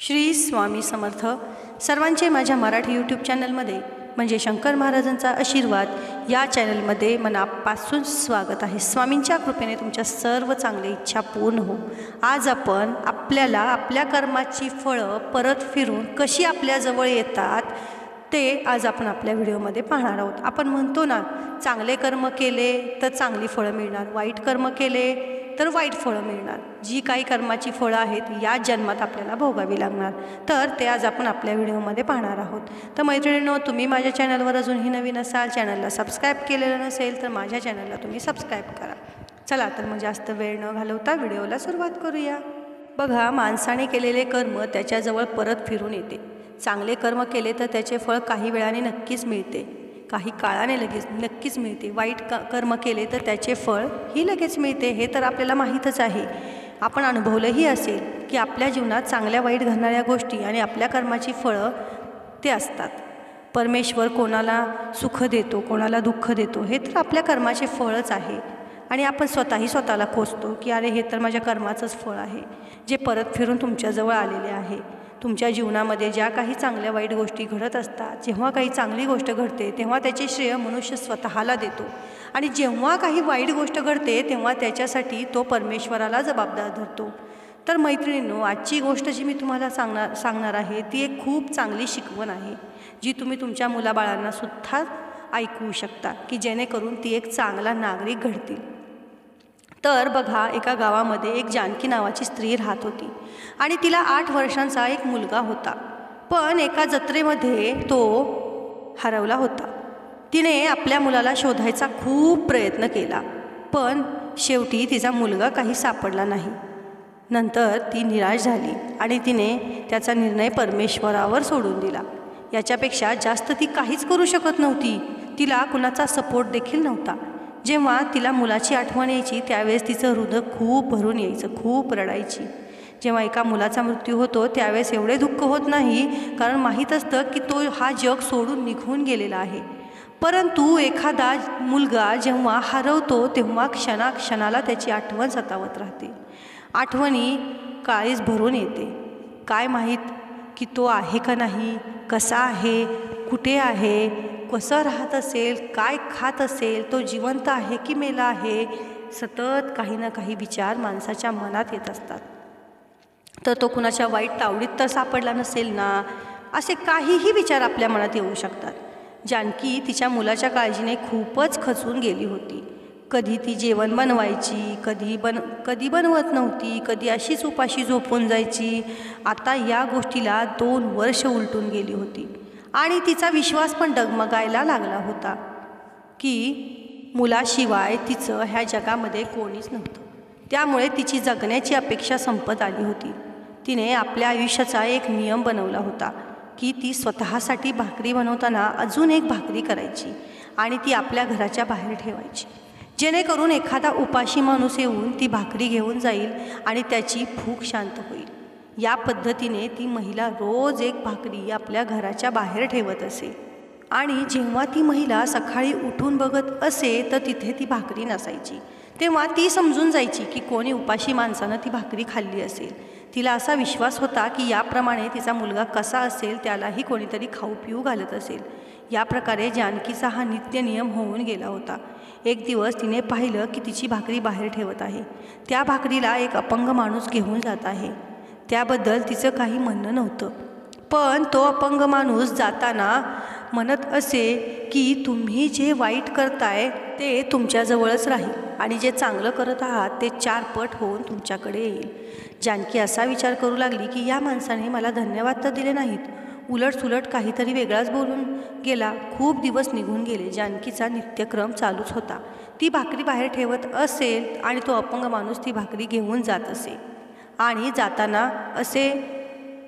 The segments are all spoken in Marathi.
श्री स्वामी समर्थ. सर्वांचे माझ्या मराठी यूट्यूब चॅनलमध्ये म्हणजे शंकर महाराजांचा आशीर्वाद या चॅनलमध्ये मनापासून स्वागत आहे. स्वामींच्या कृपेने तुमच्या सर्व चांगल्या इच्छा पूर्ण हो आज आपण आपल्याला आपल्या कर्माची फळं परत फिरून कशी आपल्याजवळ येतात ते आज आपण आपल्या व्हिडिओमध्ये पाहणार आहोत. आपण म्हणतो ना चांगले कर्म केले तर चांगली फळं मिळणार वाईट कर्म केले तर वाईट फळं मिळणार. जी काही कर्माची फळं आहेत या जन्मात आपल्याला भोगावी लागणार. तर ते आज आपण आपल्या व्हिडिओमध्ये पाहणार आहोत. तर मैत्रिणींनो तुम्ही माझ्या चॅनलवर अजूनही नवीन असाल चॅनलला सबस्क्राईब केलेलं नसेल तर माझ्या चॅनलला तुम्ही सबस्क्राईब करा. चला तर मग जास्त वेळ न घालवता व्हिडिओला सुरुवात करूया. बघा माणसाने केलेले कर्म त्याच्याजवळ परत फिरून येते. चांगले कर्म केले तर त्याचे फळ काही वेळाने नक्कीच मिळते. काही काळाने लगेच नक्कीच मिळते. वाईट क कर्म केले तर त्याचे फळ ही लगेच मिळते हे तर आपल्याला माहीतच आहे. आपण अनुभवलंही असेल की आपल्या जीवनात चांगल्या वाईट घडणाऱ्या गोष्टी आणि आपल्या कर्माची फळं ते असतात. परमेश्वर कोणाला सुख देतो कोणाला दुःख देतो हे तर आपल्या कर्माचे फळच आहे. आणि आपण स्वतःही स्वतःला खोचतो की अरे हे तर माझ्या कर्माचंच फळ आहे जे परत फिरून तुमच्याजवळ आलेले आहे. तुमच्या जीवनामध्ये ज्या काही चांगल्या वाईट गोष्टी घडत असतात जेव्हा काही चांगली गोष्ट घडते तेव्हा त्याचे श्रेय मनुष्य स्वतःला देतो. आणि जेव्हा काही वाईट गोष्ट घडते तेव्हा त्याच्यासाठी तो परमेश्वराला जबाबदार धरतो. तर मैत्रिणींनो आजची गोष्ट जी मी तुम्हाला सांगणार सांगणार आहे ती एक खूप चांगली शिकवण आहे जी तुम्ही तुमच्या मुलाबाळांनासुद्धा ऐकवू शकता की जेणेकरून ती एक चांगला नागरिक घडतील. तर बघा एका गावामध्ये एक जानकी नावाची स्त्री राहत होती आणि तिला आठ वर्षांचा एक मुलगा होता. पण एका जत्रेमध्ये तो हरवला होता. तिने आपल्या मुलाला शोधायचा खूप प्रयत्न केला पण शेवटी तिचा मुलगा काही सापडला नाही. नंतर ती निराश झाली आणि तिने त्याचा निर्णय परमेश्वरावर सोडून दिला. याच्यापेक्षा जास्त ती काहीच करू शकत नव्हती. तिला कुणाचा सपोर्ट देखील नव्हता. जेव्हा तिला मुलाची आठवण यायची त्यावेळेस तिचं हृदय खूप भरून यायचं खूप रडायची. जेव्हा एका मुलाचा मृत्यू होतो त्यावेळेस एवढे दुःख होत नाही कारण माहीत असतं की तो हा जग सोडून निघून गेलेला आहे. परंतु एखादा मुलगा जेव्हा हरवतो तेव्हा क्षणाक्षणाला त्याची आठवण सतावत राहते. आठवणी काळीच भरून येते. काय माहीत की तो आहे का नाही कसा आहे कुठे आहे कसं राहत असेल काय खात असेल तो जिवंत आहे की मेला आहे सतत काही ना काही विचार माणसाच्या मनात येत असतात. तर तो कुणाच्या वाईट तावडीत तर सापडला नसेल ना असे काहीही विचार आपल्या मनात येऊ शकतात. जानकी तिच्या मुलाच्या काळजीने खूपच खचून गेली होती. कधी ती जेवण बनवायची कधी बन कधी बनवत नव्हती कधी अशीच उपाशी झोपून जायची. आता या गोष्टीला दोन वर्ष उलटून गेली होती. आणि तिचा विश्वास पण डगमगायला लागला होता की मुलाशिवाय तिचं ह्या जगामध्ये कोणीच नव्हतं. त्यामुळे तिची जगण्याची अपेक्षा संपत आली होती. तिने आपल्या आयुष्याचा एक नियम बनवला होता की ती स्वतःसाठी भाकरी बनवताना अजून एक भाकरी करायची आणि ती आपल्या घराच्या बाहेर ठेवायची. जेणेकरून एखादा उपाशी माणूस येऊन ती भाकरी घेऊन जाईल आणि त्याची भूक शांत होईल. या पद्धतीने ती महिला रोज एक भाकरी आपल्या घराच्या बाहेर ठेवत असे. आणि जेव्हा ती महिला सकाळी उठून बघत असे तर तिथे ती भाकरी नसायची. तेव्हा ती समजून जायची की कोणी उपाशी माणसानं ती भाकरी खाल्ली असेल. तिला असा विश्वास होता की याप्रमाणे तिचा मुलगा कसा असेल त्यालाही कोणीतरी खाऊ पिऊ घालत असेल. या प्रकारे जानकीचा हा नित्य नियम होऊन गेला होता. एक दिवस तिने पाहिलं की तिची भाकरी बाहेर ठेवत आहे. त्या भाकरीला एक अपंग माणूस घेऊन जात आहे. त्याबद्दल तिचं काही म्हणणं नव्हतं. पण तो अपंग माणूस जाताना म्हणत असे की तुम्ही जे वाईट करताय ते तुमच्याजवळच राहील आणि जे चांगलं करत आहात ते चार पट होऊन तुमच्याकडे येईल. जानकी असा विचार करू लागली की या माणसाने मला धन्यवाद तर दिले नाहीत. उलट सुलट काहीतरी वेगळाच बोलून गेला. खूप दिवस निघून गेले. जानकीचा नित्यक्रम चालूच होता. ती भाकरी बाहेर ठेवत असेल आणि तो अपंग माणूस ती भाकरी घेऊन जात असे. आणि जाताना असे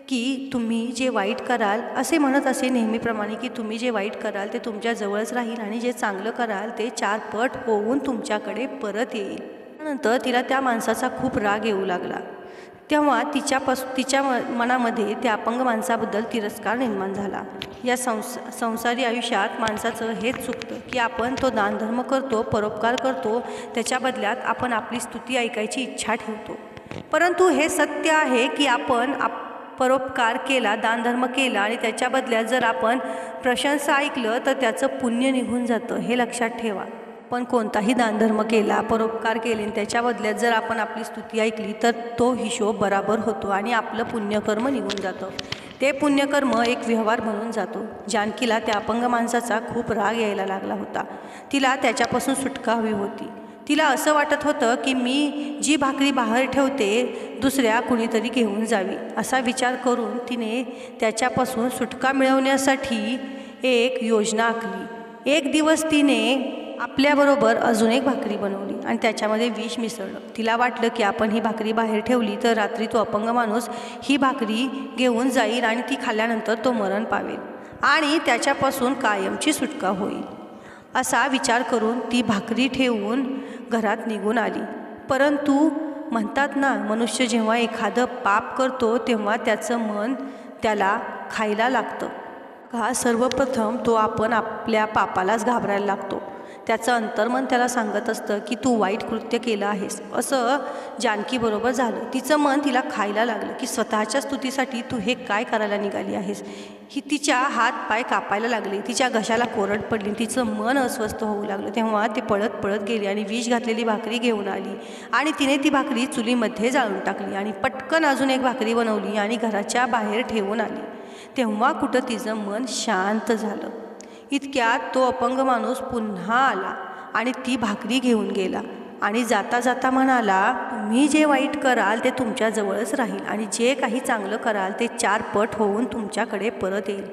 की तुम्ही जे वाईट कराल असे म्हणत असे नेहमीप्रमाणे की तुम्ही जे वाईट कराल ते तुमच्या जवळच राहील आणि जे चांगलं कराल ते चार पट होऊन तुमच्याकडे परत येईल. त्यानंतर तिला त्या माणसाचा खूप राग येऊ लागला. तेव्हा तिच्यापास तिच्या म मनामध्ये त्या अपंग माणसाबद्दल तिरस्कार निर्माण झाला. या संस संसारी आयुष्यात माणसाचं हेच चुकतं की आपण तो दानधर्म करतो परोपकार करतो त्याच्या बदल्यात आपण आपली स्तुती ऐकायची इच्छा ठेवतो. परंतु हे सत्य आहे की आपण आप परोपकार केला दानधर्म केला आणि त्याच्या बदल्यात जर आपण प्रशंसा ऐकलं तर त्याचं पुण्य निघून जातं हे लक्षात ठेवा. पण कोणताही दानधर्म केला परोपकार केले आणि त्याच्या बदल्यात जर आपण आपली स्तुती ऐकली तर तो हिशोब बराबर होतो आणि आपलं पुण्यकर्म निघून जातं. ते पुण्यकर्म एक व्यवहार म्हणून जातो. जानकीला त्या अपंग माणसाचा खूप राग यायला लागला होता. तिला त्याच्यापासून सुटका हवी होती. तिला असं वाटत होतं की मी जी भाकरी बाहेर ठेवते दुसऱ्या कुणीतरी घेऊन जावी. असा विचार करून तिने त्याच्यापासून सुटका मिळवण्यासाठी एक योजना आखली. एक दिवस तिने आपल्याबरोबर अजून एक भाकरी बनवली आणि त्याच्यामध्ये विष मिसळलं. तिला वाटलं की आपण ही भाकरी बाहेर ठेवली तर रात्री तो अपंग माणूस ही भाकरी घेऊन जाईल आणि ती खाल्ल्यानंतर तो मरण पावेल आणि त्याच्यापासून कायमची सुटका होईल. असा विचार करून ती भाकरी ठेवून घरात निघून आली. परंतु म्हणतात ना मनुष्य जेव्हा एखादं पाप करतो तेव्हा त्याचं मन त्याला खायला लागतं. का? सर्वप्रथम तो आपण आपल्या पापालाच घाबरायला लागतो. त्याचं अंतर्मन त्याला सांगत असतं की तू वाईट कृत्य केलं आहेस. असं जानकीबरोबर झालं. तिचं मन तिला खायला लागलं की स्वतःच्या स्तुतीसाठी तू हे काय करायला निघाली आहेस? ही तिच्या हात पाय कापायला लागले. तिच्या घशाला कोरड पडली. तिचं मन अस्वस्थ होऊ लागलं. तेव्हा ते पळत पळत गेली आणि विष घातलेली भाकरी घेऊन आली. आणि तिने ती भाकरी चुलीमध्ये जाळून टाकली आणि पटकन अजून एक भाकरी बनवली आणि घराच्या बाहेर ठेवून आली. तेव्हा कुठं तिचं मन शांत झालं. इतक्यात तो अपंग माणूस पुन्हा आला आणि ती भाकरी घेऊन गेला. आणि जाता जाता म्हणाला तुम्ही जे वाईट कराल ते तुमच्याजवळच राहील आणि जे काही चांगलं कराल ते चार पट होऊन तुमच्याकडे परत येईल.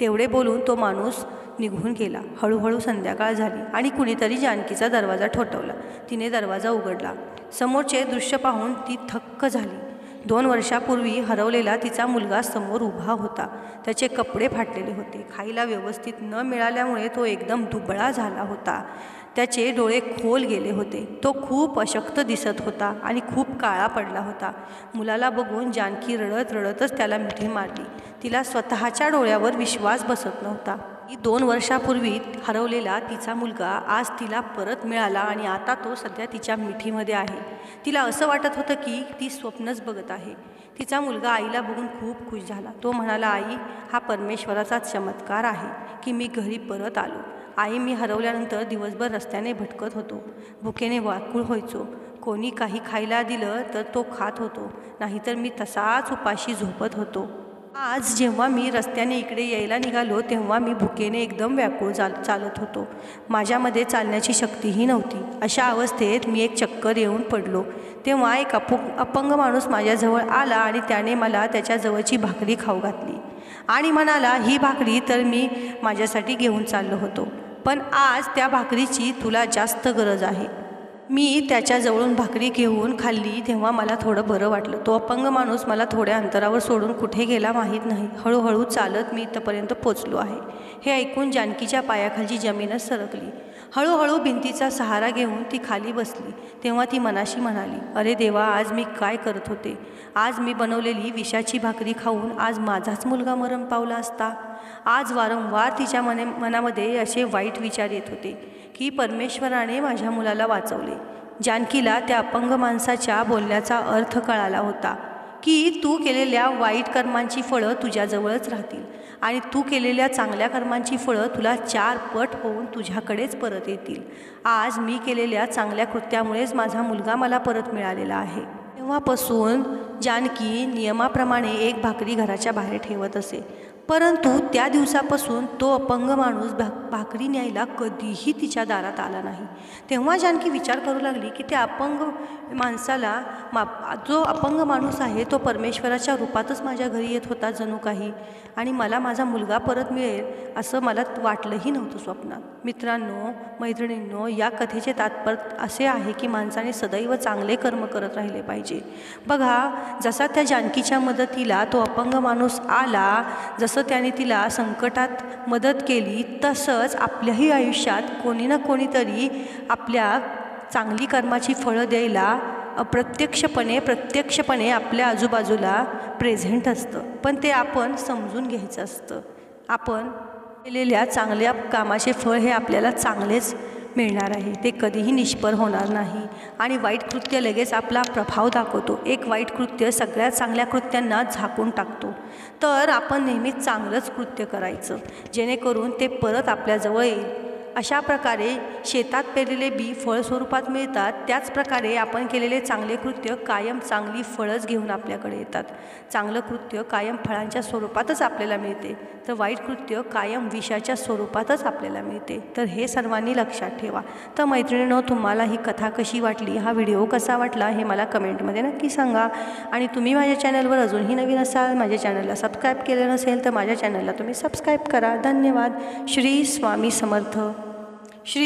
तेवढे बोलून तो माणूस निघून गेला. हळूहळू संध्याकाळ झाली आणि कुणीतरी जानकीचा दरवाजा ठोठवला. तिने दरवाजा उघडला. समोरचे दृश्य पाहून ती थक्क झाली. दोन वर्षापूर्वी हरवलेला तिचा मुलगा समोर उभा होता. त्याचे कपडे फाटलेले होते. खायला व्यवस्थित न मिळाल्यामुळे तो एकदम दुबळा झाला होता. त्याचे डोळे खोल गेले होते. तो खूप अशक्त दिसत होता आणि खूप काळा पडला होता. मुलाला बघून जानकी रडत रडतच त्याला मिठी मारली. तिला स्वतःच्या डोळ्यावर विश्वास बसत नव्हता. ही दोन वर्षापूर्वी हरवलेला तिचा मुलगा आज तिला परत मिळाला आणि आता तो सध्या तिच्या मिठीमध्ये आहे. तिला असं वाटत होतं की ती स्वप्नच बघत आहे. तिचा मुलगा आईला बघून खूप खुश झाला. तो म्हणाला आई हा परमेश्वराचा चमत्कार आहे की मी घरी परत आलो. आई मी हरवल्यानंतर दिवसभर रस्त्याने भटकत होतो. भुकेने वाकूळ व्हायचो. कोणी काही खायला दिलं तर तो खात होतो. नाहीतर मी तसाच उपाशी झोपत होतो. आज जेव्हा मी रस्त्याने इकडे यायला निघालो तेव्हा मी भुकेने एकदम व्याकुळ चाल चालत होतो. माझ्यामध्ये चालण्याची शक्तीही नव्हती. अशा अवस्थेत मी एक चक्कर येऊन पडलो. तेव्हा एक अपु अपंग माणूस माझ्याजवळ आला आणि त्याने मला त्याच्याजवळची भाकरी खाऊ घातली. आणि म्हणाला ही भाकरी तर मी माझ्यासाठी घेऊन चाललो होतो. पण आज त्या भाकरीची तुला जास्त गरज आहे. मी त्याच्याजवळून भाकरी घेऊन खाल्ली तेव्हा मला थोडं बरं वाटलं. तो अपंग माणूस मला थोड्या अंतरावर सोडून कुठे गेला माहीत नाही. हळूहळू चालत मी इथंपर्यंत पोचलो आहे. हे ऐकून जानकीच्या पायाखालची जमीनच सरकली. हळूहळू भिंतीचा सहारा घेऊन ती खाली बसली. तेव्हा ती मनाशी म्हणाली अरे देवा आज मी काय करत होते? आज मी बनवलेली विषाची भाकरी खाऊन आज माझाच मुलगा मरण पावला असता. आज वारंवार तिच्या मने मनामध्ये असे वाईट विचार येत होते की परमेश्वराने माझ्या मुलाला वाचवले. जानकीला त्या अपंग माणसाच्या बोलण्याचा अर्थ कळाला होता की तू केलेल्या वाईट कर्मांची फळं तुझ्याजवळच राहतील. आणि तू केलेल्या चांगल्या कर्मांची फळं तुला चार पट होऊन तुझ्याकडेच परत येतील. आज मी केलेल्या चांगल्या कृत्यामुळेच माझा मुलगा मला परत मिळालेला आहे. तेव्हापासून जानकी नियमाप्रमाणे एक भाकरी घराच्या बाहेर ठेवत असे. परंतु त्या दिवसापासून तो अपंग माणूस भा भाकरी न्यायला कधीही तिच्या दारात आला नाही. तेव्हा जानकी विचार करू लागली की त्या अपंग माणसाला मा जो अपंग माणूस आहे तो परमेश्वराच्या रूपातच माझ्या घरी येत होता जणू काही. आणि मला माझा मुलगा परत मिळेल असं मला वाटलंही नव्हतं स्वप्नात. मित्रांनो मैत्रिणींनो या कथेचे तात्पर्य असे आहे की माणसाने सदैव चांगले कर्म करत राहिले पाहिजे. बघा जसा त्या जानकीच्या मदतीला तो अपंग माणूस आला जसं त्याने तिला संकटात मदत केली तसंच आपल्याही आयुष्यात कोणी ना कोणीतरी आपल्या चांगली कर्माची फळं द्यायला अप्रत्यक्षपणे प्रत्यक्षपणे आपल्या आजूबाजूला प्रेझेंट असतं. पण ते आपण समजून घ्यायचं असतं. आपण केलेल्या चांगल्या कामाचे फळ हे आपल्याला चांगलेच मिळणार आहे. ते कधीही निष्फळ होणार नाही. आणि वाईट कृत्य लगेच आपला प्रभाव दाखवतो. एक वाईट कृत्य सगळ्यात चांगल्या कृत्यांना झाकून टाकतो. तर आपण नेहमी चांगलंच कृत्य करायचं. जेणेकरून ते परत आपल्याजवळ येईल. अशा प्रकारे शेतात पेरलेले बी फळ स्वरूपात मिळतात. त्याचप्रकारे आपण केलेले चांगले कृत्य कायम चांगली फळंच घेऊन आपल्याकडे येतात. चांगलं कृत्य कायम फळांच्या स्वरूपातच आपल्याला मिळते. तर वाईट कृत्य कायम विषाच्या स्वरूपातच आपल्याला मिळते. तर हे सर्वांनी लक्षात ठेवा. तर मैत्रिणींनो तुम्हाला ही कथा कशी वाटली? हा व्हिडिओ कसा वाटला? हे मला कमेंटमध्ये नक्की सांगा. आणि तुम्ही माझ्या चॅनलवर अजूनही नवीन असाल माझ्या चॅनलला सबस्क्राईब केलं नसेल तर माझ्या चॅनलला तुम्ही सबस्क्राईब करा. धन्यवाद. श्री स्वामी समर्थ. श्री